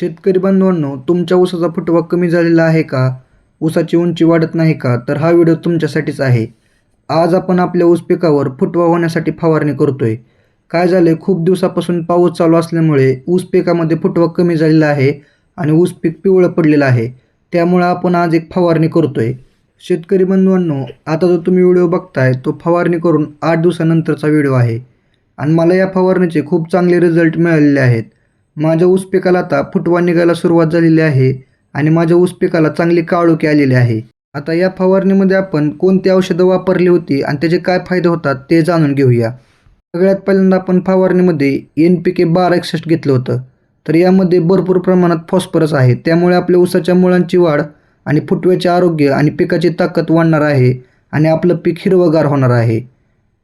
शेतकरी बांधवांनो तुमच्या ऊसाचा फुटवा कमी झालेला आहे का? ऊसाची उंची वाढत नाही का? तर हा व्हिडिओ तुमच्यासाठीच आहे. आज आपण आपल्या ऊस पिकावर फुटवा होण्यासाठी फवारणी करतोय. काय झाले खूप दिवसापासून पाऊस चालू असल्यामुळे ऊस पिकामध्ये फुटवा कमी झालेला आहे आणि ऊस पीक पिवळं पडलेलं आहे. त्यामुळं आपण आज एक फवारणी करतोय. शेतकरी बंधूंनो आता जो तुम्ही व्हिडिओ बघताय तो फवारणी करून आठ दिवसानंतरचा व्हिडिओ आहे. आणि मला या फवारणीचे खूप चांगले रिझल्ट मिळालेले आहेत. माझ्या ऊस पिकाला आता फुटवा निघायला सुरुवात झालेली आहे आणि माझ्या ऊस पिकाला चांगली काळोखी आलेली आहे. आता या फवारणीमध्ये आपण कोणती औषधं वापरली होती आणि त्याचे काय फायदे होतात ते जाणून घेऊया. सगळ्यात पहिल्यांदा आपण फवारणीमध्ये एन पी के बारा एकसष्ट घेतलं होतं. तर यामध्ये भरपूर प्रमाणात फॉस्फरस आहे. त्यामुळे आपल्या ऊसाच्या मुळांची वाढ आणि फुटव्याचे आरोग्य आणि पिकाची ताकद वाढणार आहे आणि आपलं पीक हिरवगार होणार आहे.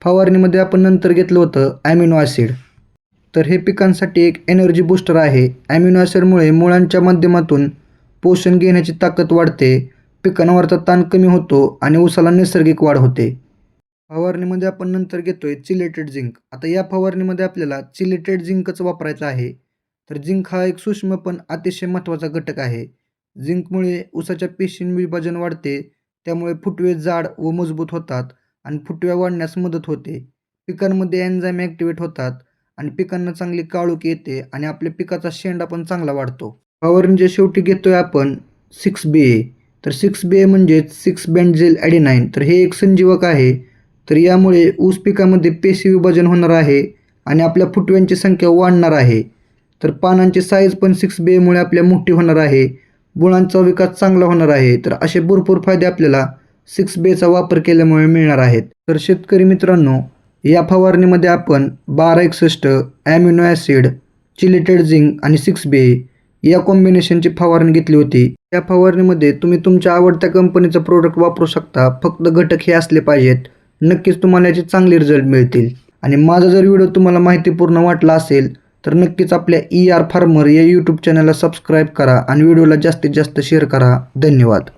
फवारणीमध्ये आपण नंतर घेतलं होतं ॲमिनो ॲसिड तर हे पिकांसाठी एक एनर्जी बूस्टर आहे. ॲमिनो मुळांच्या माध्यमातून पोषण घेण्याची ताकद वाढते. पिकांवरचा ताण कमी होतो आणि उसाला नैसर्गिक वाढ होते. फवारणीमध्ये आपण नंतर घेतोय चिलेटेड झिंक आता या फवारणीमध्ये आपल्याला चिलेटेड झिंकच वापरायचं आहे. तर झिंक हा एक सूक्ष्म पण अतिशय महत्त्वाचा घटक आहे. झिंकमुळे उसाच्या पेशीं विभाजन वाढते. त्यामुळे फुटवे जाड व मजबूत होतात आणि फुटव्या वाढण्यास मदत होते. पिकांमध्ये एन्झाईम ॲक्टिवेट होतात. आणि पिकांना चांगली काळोखी येते आणि आपल्या पिकाचा शेंडा पण चांगला वाढतो. फवारणीच्या शेवटी घेतोय आपण सिक्स बी ए तर सिक्स बी ए म्हणजेच सिक्स बँडजेल ॲडिनाईन तर हे एक संजीवक आहे. तर यामुळे ऊस पिकामध्ये पेशी विभाजन होणार आहे आणि आपल्या फुटव्यांची संख्या वाढणार आहे. तर पानांची साईज पण सिक्स बी एमुळे आपल्या मोठी होणार आहे. गुणांचा विकास चांगला होणार आहे. तर असे भरपूर फायदे आपल्याला सिक्स बेचा वापर केल्यामुळे मिळणार आहेत. तर शेतकरी मित्रांनो या फवारणीमध्ये आपण बारा एकसष्ट ॲमिनो ॲसिड चिलेटेड झिंक आणि सिक्स बे या कॉम्बिनेशनची फवारणी घेतली होती. या फवारणीमध्ये तुम्ही तुमच्या आवडत्या कंपनीचं प्रोडक्ट वापरू शकता. फक्त घटक हे असले पाहिजेत. नक्कीच तुम्हाला याचे चांगले रिझल्ट मिळतील. आणि माझा जर व्हिडिओ तुम्हाला माहितीपूर्ण वाटला असेल तर नक्कीच आपल्या ई आर फार्मर या यूट्यूब चॅनलला सबस्क्राईब करा आणि व्हिडिओला जास्तीत जास्त शेअर करा. धन्यवाद.